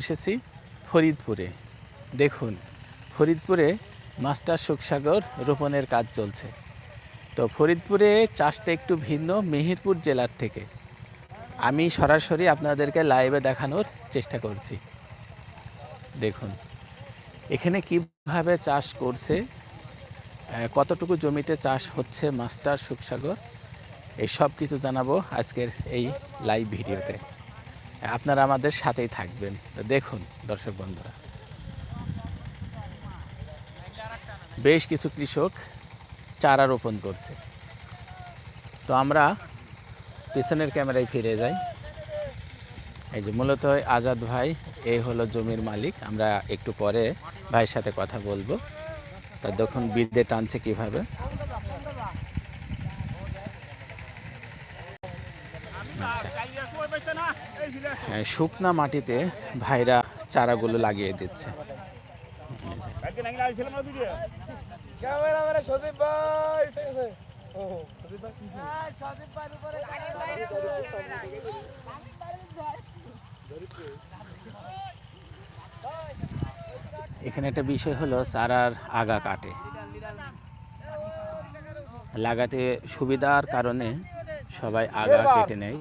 এসেছি ফরিদপুরে। দেখুন, ফরিদপুরে মাস্টার সুখসাগর রোপণের কাজ চলছে। তো ফরিদপুরে চাষটা একটু ভিন্ন মেহেরপুর জেলার থেকে। আমি সরাসরি আপনাদেরকে লাইভে দেখানোর চেষ্টা করছি। দেখুন, এখানে কীভাবে চাষ করছে কতটুকু জমিতে চাষ হচ্ছে মাস্টার সুখসাগর, এই সব কিছু জানাব আজকের এই লাইভ ভিডিওতে। আপনারা আমাদের সাথেই থাকবেন। দেখুন, দর্শক বন্ধুরা। বেশ কিছু কৃষক চারা রোপণ করছে। তো আমরা পিছনের ক্যামেরায় ফিরে যাই। এই যে মূলত আজাদ ভাই এই হলো জমির মালিক। আমরা একটু পরে ভাইয়ের সাথে কথা বলব। তা দেখুন বিদ্যে টানছে কীভাবে আচ্ছা হ্যাঁ, শুকনা মাটিতে ভাইরা চারাগুলো লাগিয়ে দিচ্ছে। এখানে একটা বিষয় হলো চারার আগা কাটে। লাগাতে সুবিধার কারণে সবাই আগা কেটে নেয়।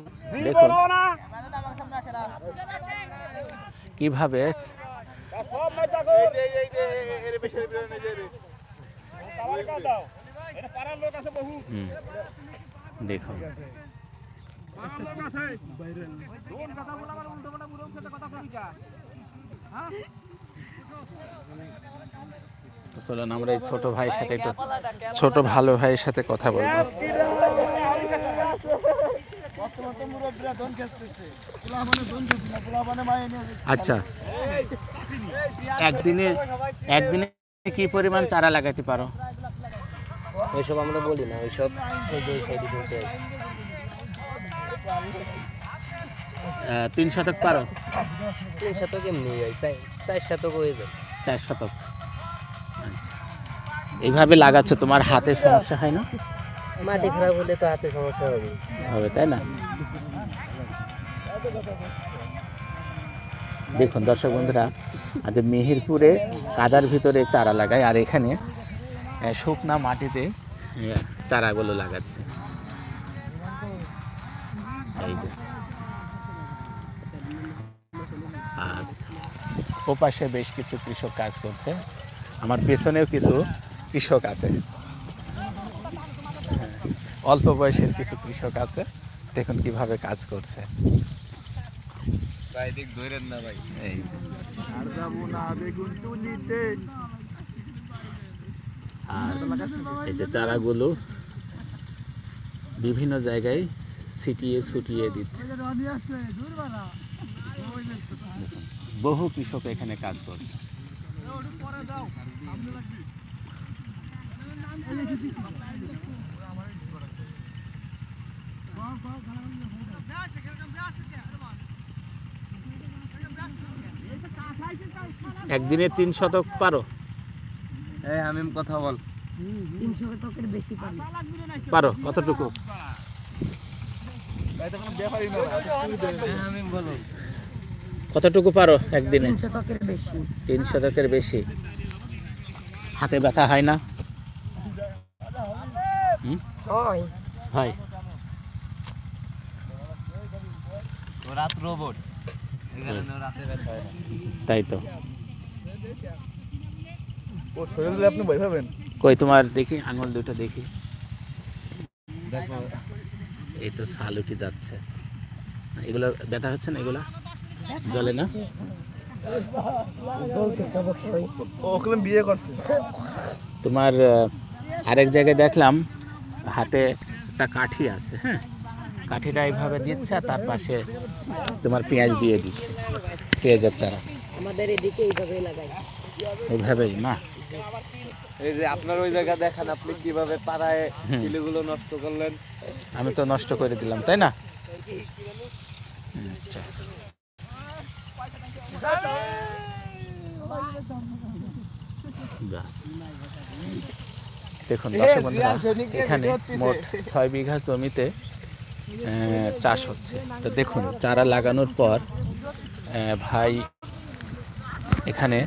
দেখুন। কীভাবে দেখুন। চলুন আমরা এই ছোট ভাইয়ের সাথে একটু ছোট ভালো ভাইয়ের সাথে কথা বলব। আচ্ছা। একদিনে একদিনে কি পরিমাণ চারা লাগাতে পারো? ওইসব আমরা বলি না ওইসব তিন শতক পারো? তিন শতক এমনি হয় চার শতক হয়ে যায়। চার শতক। আচ্ছা। এইভাবে লাগাচ্ছ তোমার হাতে সমস্যা হয় না? মাটি খারাপ হলে তো হাতে সমস্যা হবে। হবে, তাই না? দেখুন দর্শক বন্ধুরা, আমাদের মেহেরপুরে কাদার ভিতরে চারা লাগায়, আর এখানে শুকনা মাটিতে চারাগুলো লাগাচ্ছে। এই আর ওপাশে বেশ কিছু কৃষক কাজ করছে। আমার পেছনেও কিছু কৃষক আছে। অল্প বয়সের কিছু কৃষক আছে। দেখুন কীভাবে কাজ করছে। আর এই যে চারাগুলো বিভিন্ন জায়গায় ছিটিয়ে ছুটিয়ে দিচ্ছে। বহু কৃষক এখানে কাজ করছে। একদিনে তিন শতক পারো। এই আমি কথা বল। পারো। কতটুকু? কতটুকু পারো একদিনে? শতকের বেশি। তিন শতকের বেশি। হাতে ব্যথা হয় না? হুম? হয় হয় রাত রোবট হয় তাই তো। ও শরীর দিলে আপনি ভয় পাবেন? কই তোমার দেখি আঙুল দুটো দেখি। দেখো। এই তো ছাল উঠে যাচ্ছে। এগুলো ব্যথা হচ্ছে না এগুলা? জলে না? বিয়ে করছে। তোমার আরেক জায়গায় দেখলাম হাতে একটা কাঠি আছে হ্যাঁ? কাঠিটা এইভাবে দিচ্ছে আর তার পাশে তোমার পেঁয়াজ দিয়ে দিচ্ছে। পেঁয়াজের চারা। আমাদের এদিকে এইভাবে লাগাই। এইভাবেই না? এই যে আপনার ওই জায়গা দেখান আপনি কীভাবে পাড়ায়। কিলোগুলো নষ্ট করলেন? আমি তো নষ্ট করে দিলাম তাই না? আচ্ছা। দেখুন দর্শক বন্ধুরা এখানে মোট ছয় বিঘা জমিতে চাষ হচ্ছে। তো দেখুন চারা লাগানোর পর ভাই এখানে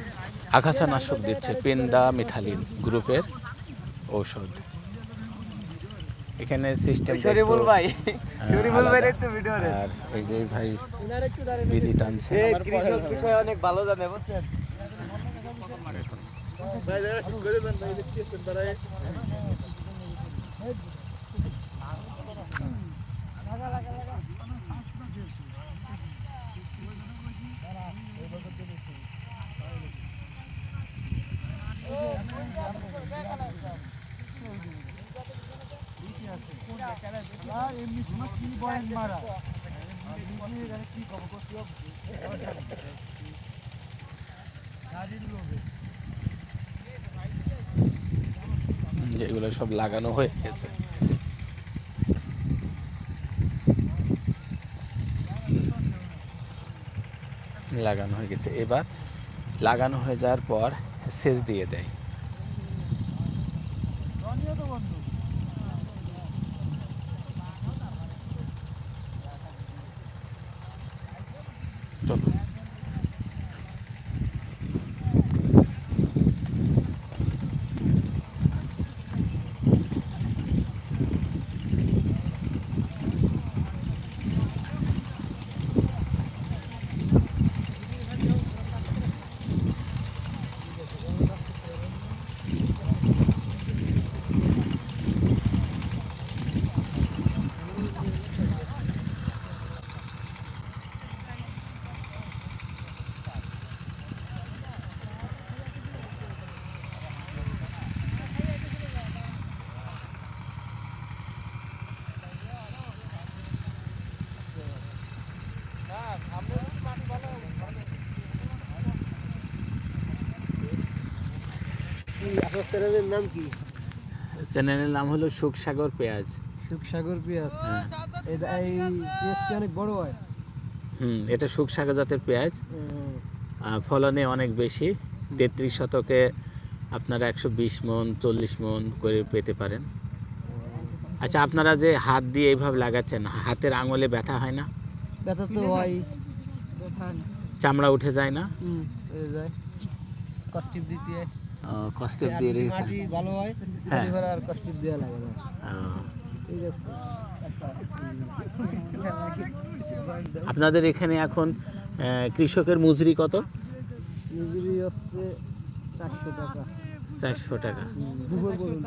আগাছানাশক দিচ্ছে পেন্দা মিঠালিন গ্রুপের ঔষধ। এখানে সিস্টেম শরীফুল ভাই শরীফুল ভাই একটু ভিডিও আর এই যে ভাই বিধি টানছে। কৃষক বিষয়ে অনেক ভালো জানে বুঝছেন? ভাই দাদা শুরু করে দেন ভাই দেখতে তারা এগুলো সব লাগানো হয়ে গেছে। লাগানো হয়ে গেছে। এবার লাগানো হয়ে যাওয়ার পর সেচ দিয়ে দেয়। চলো আপনার চ্যানেলের নাম কি? চ্যানেলের নাম হলো সুখসাগর পেঁয়াজ। সুখসাগর পেঁয়াজ। এই এই পেঁয়াজ কি অনেক বড় হয়? হুম এটা সুখসাগর জাতের পেঁয়াজ। ফলনে অনেক বেশি। তেত্রিশ শতকে আপনারা একশো বিশ মন চল্লিশ মন করে পেতে পারেন। আচ্ছা আপনারা যে হাত দিয়ে এইভাবে লাগাচ্ছেন হাতের আঙুলে ব্যথা হয় না? ব্যথা তো হয়। চামড়া উঠে যায় না? যায়। কস্টিপ দিতে হয় দিয়ে রেখেছেন ভালো হয় হ্যাঁ। আর কস্টিপ দেওয়া লাগে না। ঠিক আছে। আপনাদের এখানে এখন কৃষকের মজুরি কত? মজুরি হচ্ছে চারশো টাকা। চারশো টাকা। দুপুর পর্যন্ত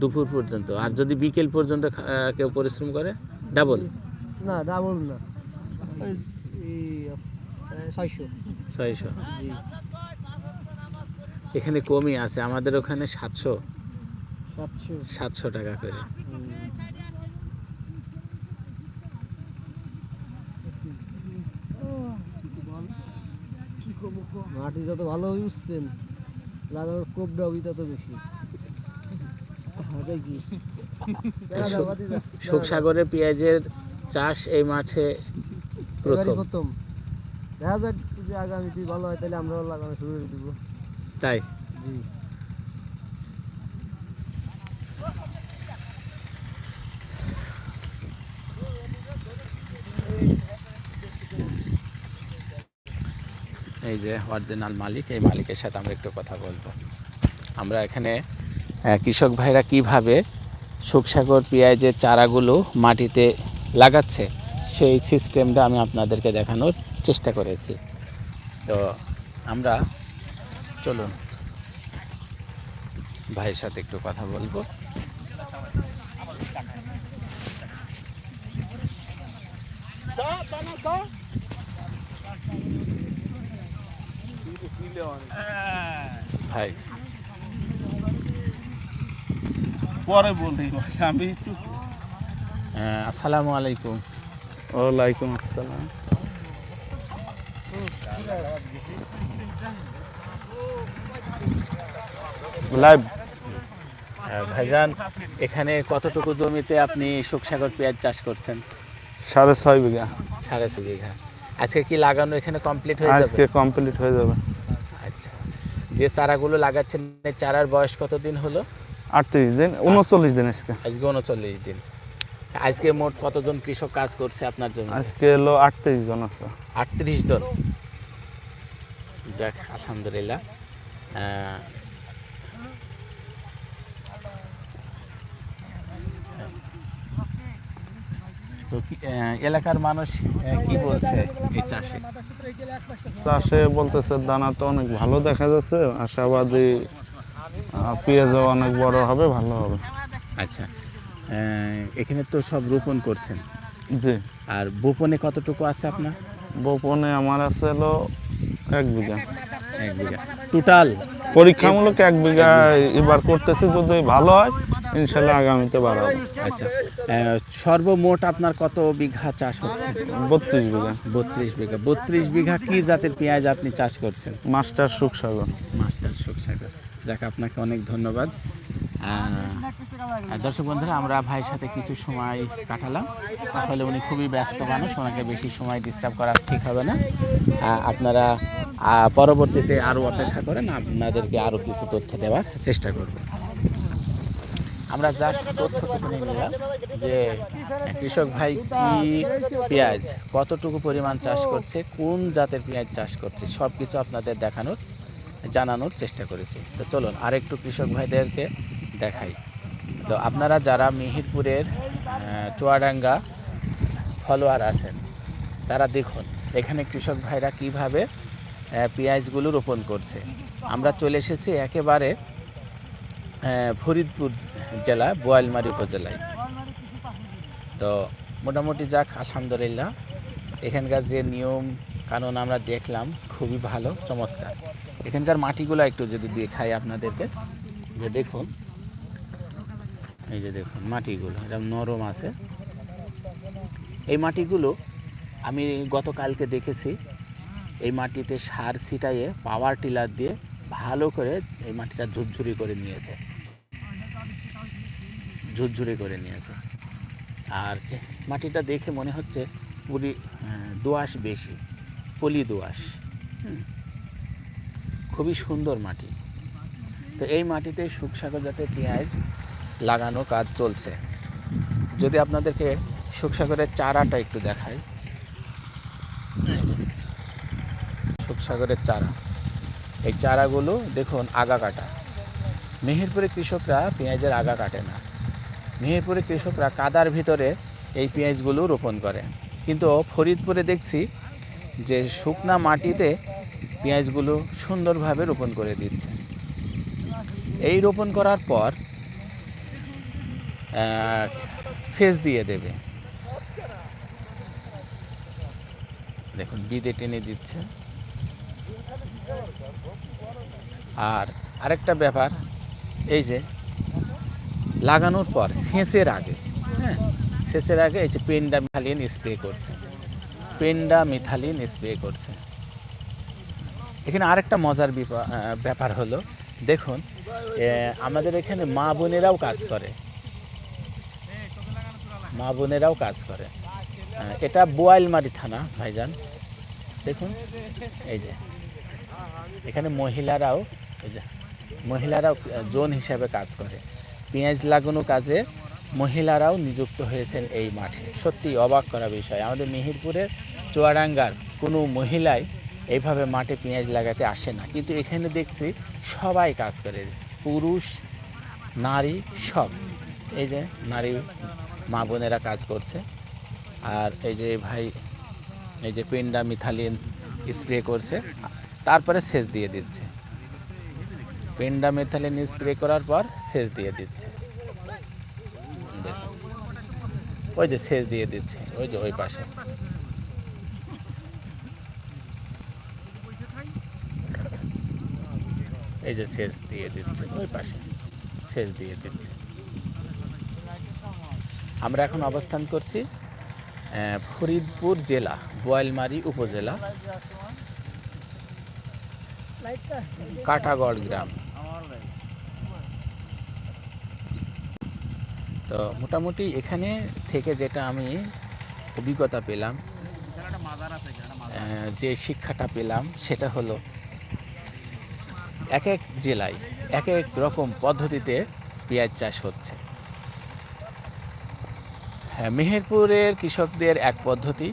দুপুর পর্যন্ত। আর যদি বিকেল পর্যন্ত কেউ পরিশ্রম করে? ডাবল? না ডাবল না। ছয়শো। ছয়শো। এখানে কমই আছে আমাদের ওখানে সাতশো। সাতশো। টাকা করে। মাটি যত ভালো উঠছেন লাগানোর কোপটাও তত বেশি। সুখসাগরে পেঁয়াজের চাষ এই মাঠে প্রথম। প্রথম। দেখা যাক যদি আগামীতে ভালো হয় তাহলে আমরাও লাগানো শুরু করে দিব। তাই। এই যে অরিজিনাল মালিক, এই মালিকের সাথে আমরা একটু কথা বলব। আমরা এখানে কৃষক ভাইরা কীভাবে সুখসাগর পেঁয়াজের চারাগুলো মাটিতে লাগাচ্ছে, সেই সিস্টেমটা আমি আপনাদেরকে দেখানোর চেষ্টা করেছি। তো আমরা চলুন। ভাইয়ের সাথে একটু কথা বলব। ভাই পরে বলি আমি একটু আসসালামু আলাইকুম। ওয়ালাইকুম আসসালাম। লাইভ ভাইজান এখানে কতটুকু জমিতে আপনি সুখসাগর পেঁয়াজ চাষ করছেন? সাড়ে ছয় বিঘা। সাড়ে ছয় বিঘা। আজকে কি লাগানো এখানে কমপ্লিট হয়ে যাবে? আজকে কমপ্লিট হয়ে যাবে। আচ্ছা। যে চারাগুলো লাগাচ্ছেন চারার বয়স কতদিন হলো? আটত্রিশ দিন উনচল্লিশ দিন আজকে। আজকে উনচল্লিশ দিন। আজকে মোট কতজন কৃষক কাজ করছে আপনার জন্য আজকে এলো আটত্রিশ জন আছে। আটত্রিশ জন। যাক আলহামদুলিল্লাহ। তো এলাকার মানুষ কি বলছে এই চাষে? চাষে বলতেছে দানা তো অনেক ভালো দেখা যাচ্ছে আশাবাদী পেঁয়াজও অনেক বড় হবে ভালো হবে। আচ্ছা এখানে তো সব রোপণ করছেন। জি। আর বোপনে কতটুকু আছে আপনার? বপনে আমার আছে হলো এক বিঘা। এক বিঘা। টোটাল পরীক্ষামূলক এক বিঘা এবার করতেছি যদি ভালো হয় ইনশাল্লাহ আগামীতে বাড়াবো। আচ্ছা সর্বমোট আপনার কত বিঘা চাষ হচ্ছে? বত্রিশ বিঘা। বত্রিশ বিঘা। বত্রিশ বিঘা কি জাতের পেঁয়াজ আপনি চাষ করছেন? মাস্টার সুখসাগর। মাস্টার সুখসাগর। যাক আপনাকে অনেক ধন্যবাদ। দর্শক বন্ধুরা আমরা ভাইয়ের সাথে কিছু সময় কাটালাম। তাহলে উনি খুবই ব্যস্ত মানুষ ওনাকে বেশি সময় ডিস্টার্ব করা ঠিক হবে না। আপনারা পরবর্তীতে আরও অপেক্ষা করেন আপনাদেরকে আরও কিছু তথ্য দেওয়ার চেষ্টা করব আমরা জাস্ট তথ্যটুকু নিলাম যে কৃষক ভাই কি পেঁয়াজ, কতটুকু পরিমাণ চাষ করছে, কোন জাতের পেঁয়াজ চাষ করছে সব কিছু আপনাদের দেখানোর, জানানোর চেষ্টা করেছি। তো চলুন, আরেকটু কৃষক ভাইদেরকে দেখাই। তো আপনারা যারা মিহিরপুরের চুয়াডাঙ্গা ফলোয়ার আছেন, তারা দেখুন, এখানে কৃষক ভাইরা কীভাবে পেঁয়াজগুলো রোপণ করছে। আমরা চলে এসেছি একেবারে ফরিদপুর জেলা, বোয়ালমারি উপজেলায়। তো মোটামুটি যাক, আলহামদুলিল্লাহ। এখানকার যে নিয়ম কানুন আমরা দেখলাম, খুবই ভালো, চমৎকার। এখানকার মাটিগুলো একটু যদি দেখাই আপনাদেরকে, যে দেখুন। এই যে দেখুন, মাটিগুলো, এটা নরম আছে। এই মাটিগুলো আমি গতকালকে দেখেছি, এই মাটিতে সার ছিটাইয়ে পাওয়ার টিলার দিয়ে ভালো করে এই মাটিটা ঝুরঝুরি করে নিয়েছে। ঝুরঝুরি করে নিয়েছে। আর মাটিটা দেখে মনে হচ্ছে পুরি দোআঁশ বেশি পলি হুম। খুবই সুন্দর মাটি। তো এই মাটিতে সুখসাগর জাতের পেঁয়াজ লাগানো কাজ চলছে। যদি আপনাদেরকে সুখসাগরের চারাটা একটু দেখাই। যে, চারা। এই চারাগুলো দেখুন আগা কাটা। মেহেরপুরে কৃষকরা পেঁয়াজের আগা কাটে না। মেহেরপুরে কৃষকরা কাদার ভিতরে এই পেঁয়াজগুলো রোপণ করে। কিন্তু ফরিদপুরে দেখছি যে শুকনা মাটিতে পেঁয়াজগুলো সুন্দরভাবে রোপণ করে দিচ্ছে। এই রোপণ করার পর সেচ দিয়ে দেবে। দেখুন, বিদে টেনে দিচ্ছে। আর আরেকটা ব্যাপার, এই যে লাগানোর পর সেচের আগে হ্যাঁ সেচের আগে এই যে পেন্ডা মিথালিন স্প্রে করছে। পেন্ডা মিথালিন স্প্রে করছে। এখানে আরেকটা মজার ব্যাপার হলো, দেখুন আমাদের এখানে মা বোনেরাও কাজ করে। মা বোনেরাও কাজ করে। এটা বোয়ালমারি থানা, ভাইজান। দেখুন, এই যে, এখানে মহিলারাও, এই যে, মহিলারাও জোন হিসাবে কাজ করে। পেঁয়াজ লাগানো কাজে মহিলারাও নিযুক্ত হয়েছেন এই মাঠে। সত্যি অবাক করা বিষয়। আমাদের মেহেরপুরের চুয়াডাঙ্গার কোনো মহিলাই এইভাবে মাঠে পেঁয়াজ লাগাতে আসে না। কিন্তু এখানে দেখছি সবাই কাজ করে। পুরুষ, নারী সব। এই যে নারী মা বোনেরা কাজ করছে। আর এই যে ভাই, এই যে পেন্ডা মিথালিন স্প্রে করছে। তারপরে সেচ দিয়ে দিচ্ছে। পেন্ডা মেথালিন স্প্রে করার পর সেচ দিয়ে দিচ্ছে। ওই যে সেচ দিয়ে দিচ্ছে, ওই যে ওই পাশে। এই যে সেচ দিয়ে দিচ্ছে, ওই পাশে। সেচ দিয়ে দিচ্ছে। আমরা এখন অবস্থান করছি ফরিদপুর জেলা, বোয়ালমারি উপজেলা কাটাগড় গ্রাম। তো মোটামুটি এখানে থেকে যেটা আমি অভিজ্ঞতা পেলাম যে শিক্ষাটা পেলাম সেটা হলো এক এক জেলায় এক এক রকম পদ্ধতিতে পেঁয়াজ চাষ হচ্ছে। হ্যাঁ মেহেরপুরের কৃষকদের এক পদ্ধতি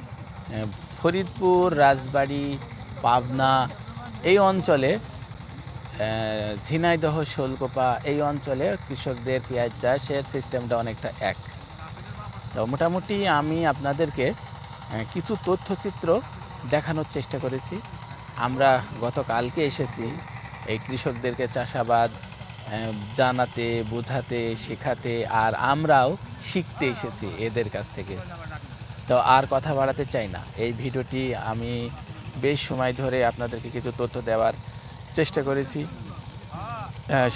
ফরিদপুর রাজবাড়ি পাবনা এই অঞ্চলে ঝিনাইদহ, শোলকোপা এই অঞ্চলে কৃষকদের পেঁয়াজ চাষের সিস্টেমটা অনেকটা এক। তো মোটামুটি আমি আপনাদেরকে কিছু তথ্যচিত্র দেখানোর চেষ্টা করেছি। আমরা গতকালকে এসেছি এই কৃষকদেরকে চাষাবাদ জানাতে, বোঝাতে, শেখাতে, আর আমরাও শিখতে এসেছি এদের কাছ থেকে। তো আর কথা বাড়াতে চাই না। এই ভিডিওটি আমি বেশ সময় ধরে আপনাদেরকে কিছু তথ্য দেওয়ার চেষ্টা করেছি।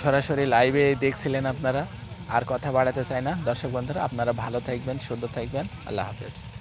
সরাসরি লাইভে দেখছিলেন আপনারা। আর কথা বাড়াতে চাই না। দর্শক বন্ধুরা, আপনারা ভালো থাকবেন, সুন্দর থাকবেন। আল্লাহ হাফেজ।